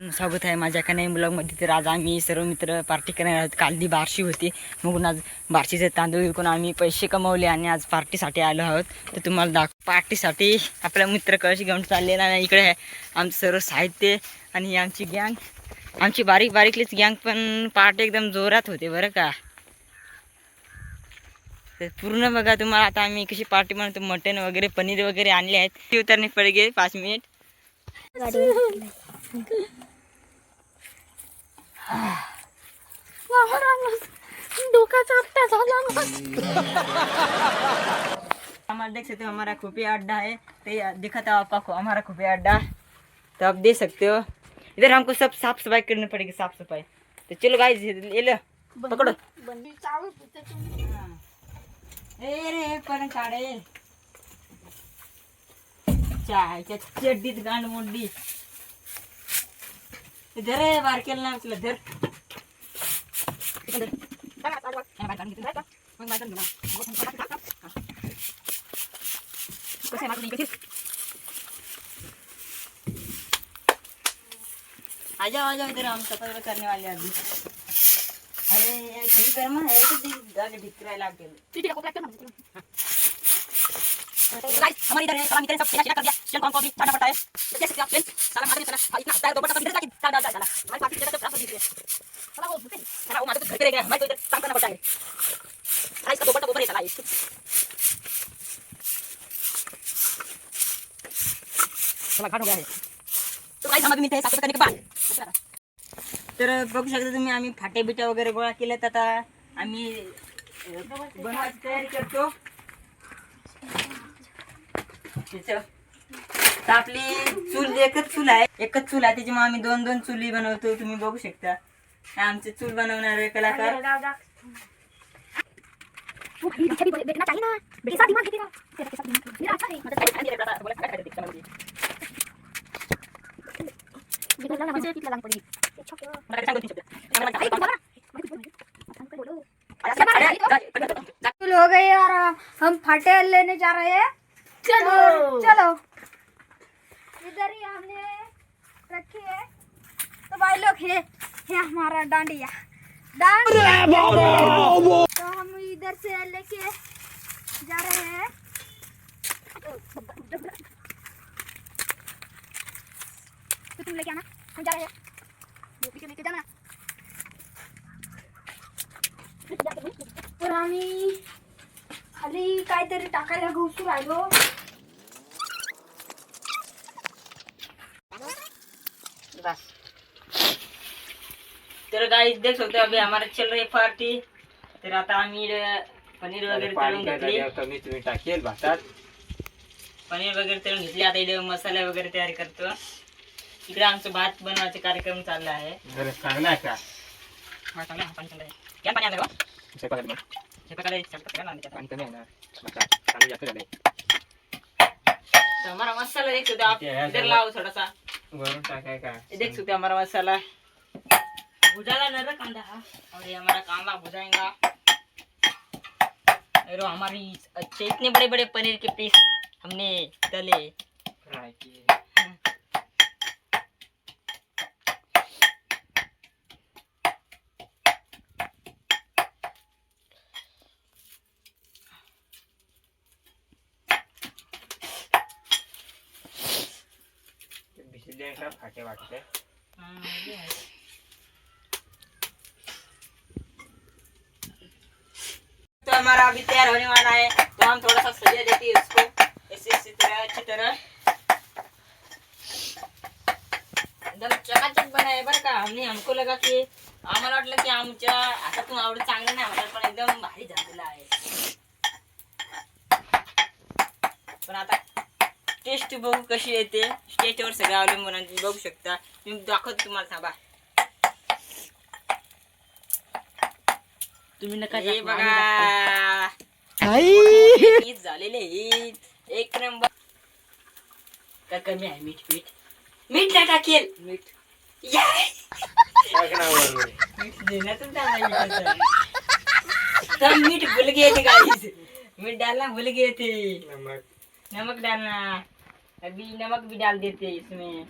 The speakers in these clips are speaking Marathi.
स्वागत आहे माझ्या का नाही ब्लॉगमध्ये. तर आज आम्ही सर्व मित्र पार्टी करणार आहोत. काल दी बारशी होती. म्हणून आज बारशीचे तांदूळ विकून आम्ही पैसे कमवले आणि आज पार्टीसाठी आलो आहोत. तर तुम्हाला दाख पार्टीसाठी आपला मित्र कळशी घेऊन चाललेला आणि इकडे आहे आमचं सर्व साहित्य आणि आमची गँग आमची बारीक बारीकलीच गँग पण पार्टी एकदम जोरात होते बरं का. तर पूर्ण बघा तुम्हाला. आता आम्ही कशी पार्टी म्हणतो मटन वगैरे पनीर वगैरे आणले आहेत. ते उतरणे पडगे पाच मिनिट हमारा देख सकते हो हमारा खुफिया अड्डा है। तो दिखाता हूँ आपका हमारा खुफिया अड्डा तो आप देख सकते हो इधर हमको सब साफ सफाई करनी पड़ेगी साफ सफाई। तो चलो गाइस ले लो पकड़ो। बंदी रे पण काढे चाय चड्डी चड्डीत गांड मुंडी? कसं आहे माझं नाही कशीच? आ जाओ आ जाओ इधर हम सफाई करने वाले हैं अभी अरे ये थोड़ी गर्म है तो दी- जाके ढिकरा लग गया तिथे कोपऱ्यात ठेव ना. गाइस हमारे इधर है साला मित्र ने सब सेना कर दिया चल कौन को भी जाना पड़ता है देख सकते हैं आप फ्रेंड्स साला मार के चला इतना टायर दो बटा इधर जाके डाल डाल डाल हमारी पार्टी जगह तो प्राप्त दीजिए साला वो भूते साला वो मार के घर पे रहेगा हमारे को इधर काम करना पड़ता है साला इसका दो बटा ऊपर है साला ये साला घाट हो गया है तो गाइस हम अभी मित्र है साफ करने के बाद तर बघू शकता तुम्ही आम्ही फाटे बिटा वगैरे गोळा केलेत आता. आम्ही बनवायची तयारी करतो. आपली चूल एकच चूल आहे. एकच चूल आहे त्याच्यामुळे आम्ही दोन दोन चुली बनवतो तुम्ही बघू शकता. हे आमचे चूल बनवणारे कलाकार. तू भाई अच्छा भी देखना चाहिए ना. बेटे साथ दिमाग कितने तेरा कैसा दिमाग मेरा अच्छा है मतलब बेटा लगा मुझे कितना लगानी पड़ेगी अच्छा भाई तुम्हारा मैं कुछ बोलो फुल हो गई और हम फाटे लेने जा रहे हैं। चलो। तो चलो। इधर ही हमने रखी है। तो भाई लोग है है हमारा डांडिया। डांडिया। तो हम इधर से लेके जा रहे हैं तो तुम लेके आना हम जा रहे हैं दो पीछे लेके जाना तर आम्ही खाली काहीतरी टाकायला घुसू राहिलो बस तर गाइस देख सकते हो अभी हमारा चल रही पार्टी तर आता आम्ही पनीर वगैरे तळून घेतली कमी तुम्ही टाकेल भातात पनीर वगैरे तळून घेतली आता इकडे मसाले वगैरे तयार करतो इकडे आमचं भात बनवायचा कार्यक्रम चालला आहे. जरा चांगला आहे का? हा, चांगला आहे, पाणी चांगलं आहे. घ्या पाणी आणलं का? स्वयंपाकात मग. स्वयंपाकाला स्वयंपाक करा ना त्याच्यात. पाणी कमी आहे ना. मका चांगलं जास्त झालंय. तो हमारा मसाला देख सकते हो आप ठीक है, इधर लाओ थोड़ा सा वरून टाकाय का? ये देख सकते हो हमारा मसाला भुजाला न और ये हमारा कांदा भुजाएगा और हमारी अच्छे इतने बड़े बड़े पनीर के पीस हमने तले. फ्राय की भिजले का फाटे वाटते तो हमारा अभी तैयार होने वाला है तो हम थोड़ा सा सजा देते हैं उसको ऐसे इसी तरह अच्छी तरह एकदम चकाचक बनाए बरं का हमने हमको लगा की आम्हाला वाटलं की आमच्या हातातून आवड चांगलं नाही होणार पण एकदम भारी झालेला आहे पण आता टेस्ट बघू कशी येते स्टेजवर सगळं अवलंबून. तुम्ही बघू शकता. मी दाखवतो तुम्हाला थांबा. तुम्ही नका हे बघा. झालेले एक नंबर. का कमी आहे मीठ मीठ. मीठ नाही टाकेल. मीठ. मीठ देण्यातच. सब मीठ भूल गए थे गाइस मीठ डालना भूल गए थे नमक. नमक डालना. अभी नमक भी डाल देते हैं इसमें।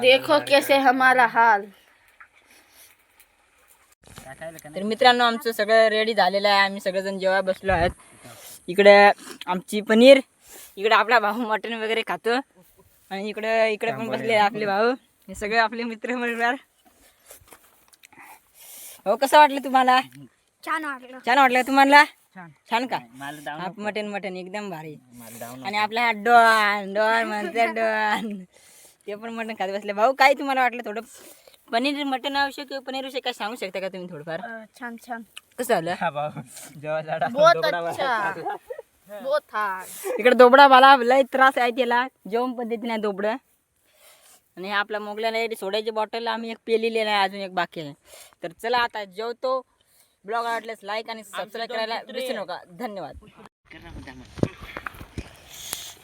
देखो कैसे हमारा हाल। तर मित्रांनो सग रेडी है आहे. आम्ही सगळेजण बसलो इकड़े आम ची पनीर इकडे आपला भाऊ मटण वगैरे खातो. आणि इकडे इकडे पण बसले आपले भाऊ. हे सगळे आपले मित्र परिवार हो कसं वाटलं तुम्हाला? छान वाटलं. छान वाटलं तुम्हाला? छान. का? आप मटन मटन एकदम भारी. आणि आपला हा डॉन डॉन म्हणते डॉन. ते पण मटन खात बसले. भाऊ काय तुम्हाला वाटलं थोडं? पनीर मटन विषयी पनीर विषयी काय सांगू शकता का तुम्ही थोडंफार? छान छान. कसं झालं? इकडे दोबडा मला लय त्रास आहे त्याला. जेवण पद्धतीने दोबडं. आणि आपला मोगल्याला सोड्याची बॉटल आम्ही एक पेलेली आहे अजून एक बाकी आहे. तर चला आता जेवतो. ब्लॉग आवडल्यास लाईक आणि सबस्क्राईब करायला विसरू नका. धन्यवाद.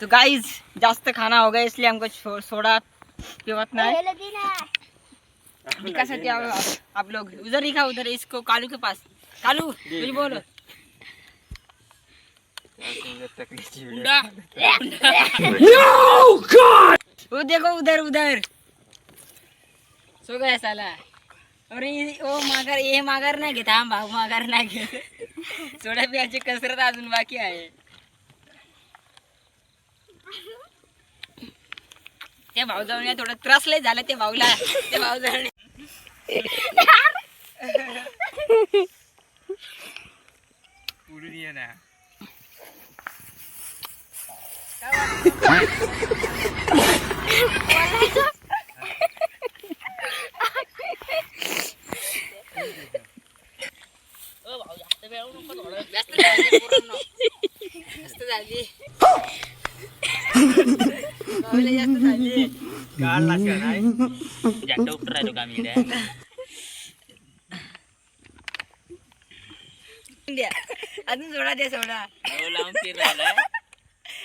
तो गाइस जास्त खाना हो गया इसलिए हमको सोडा पिवत नहीं. आप, लोग. उधर ही खा उधर इसको कालू के पास. कालू कुछ बोलो. वो देखो उधर उधर सो गया साला अरे ओ माघार हे माघार नाही घेत हा भाऊ माघार नाही घेत सोडा प्यायची कसरत अजून बाकी आहे त्या भाऊ जाऊन थोडं त्रास लय झालं त्या भाऊला त्या भाऊ जाऊन पुढून ये ना. जास्त झाली भाऊला जास्त झाली काल लागला नाही द्या अजून सोडा द्या सोडा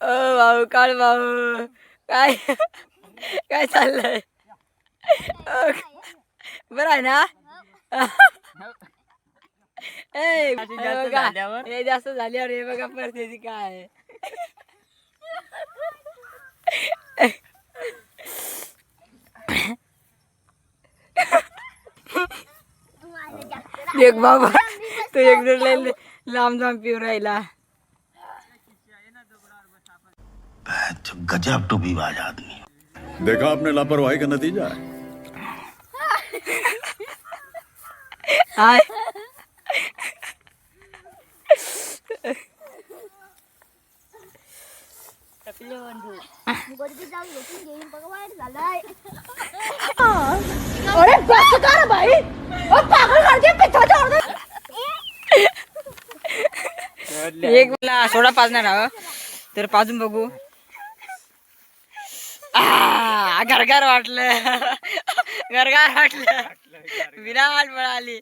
ओ भाऊ काळ भाऊ. काय काय चाललंय? बरं आहे ना? ए, हे बघा, हे जास्त झाल्यावर हे बघा परिस्थिती काय आहे. देख बाबा. तो एक दिन ले ले लाम जाम पियो रहेला? राहिला गजब टोपीबाज आदमी। देखा आपने लापरवाही का नतीजा हाय अरे बस कर भाई। और पागल करके पीछा छोड़ दे। एक मला सोडा पाजणार आहो. तर पाजून बघू. आ, गरगार वाटलं. गरगार वाटलं. विराट मिळाली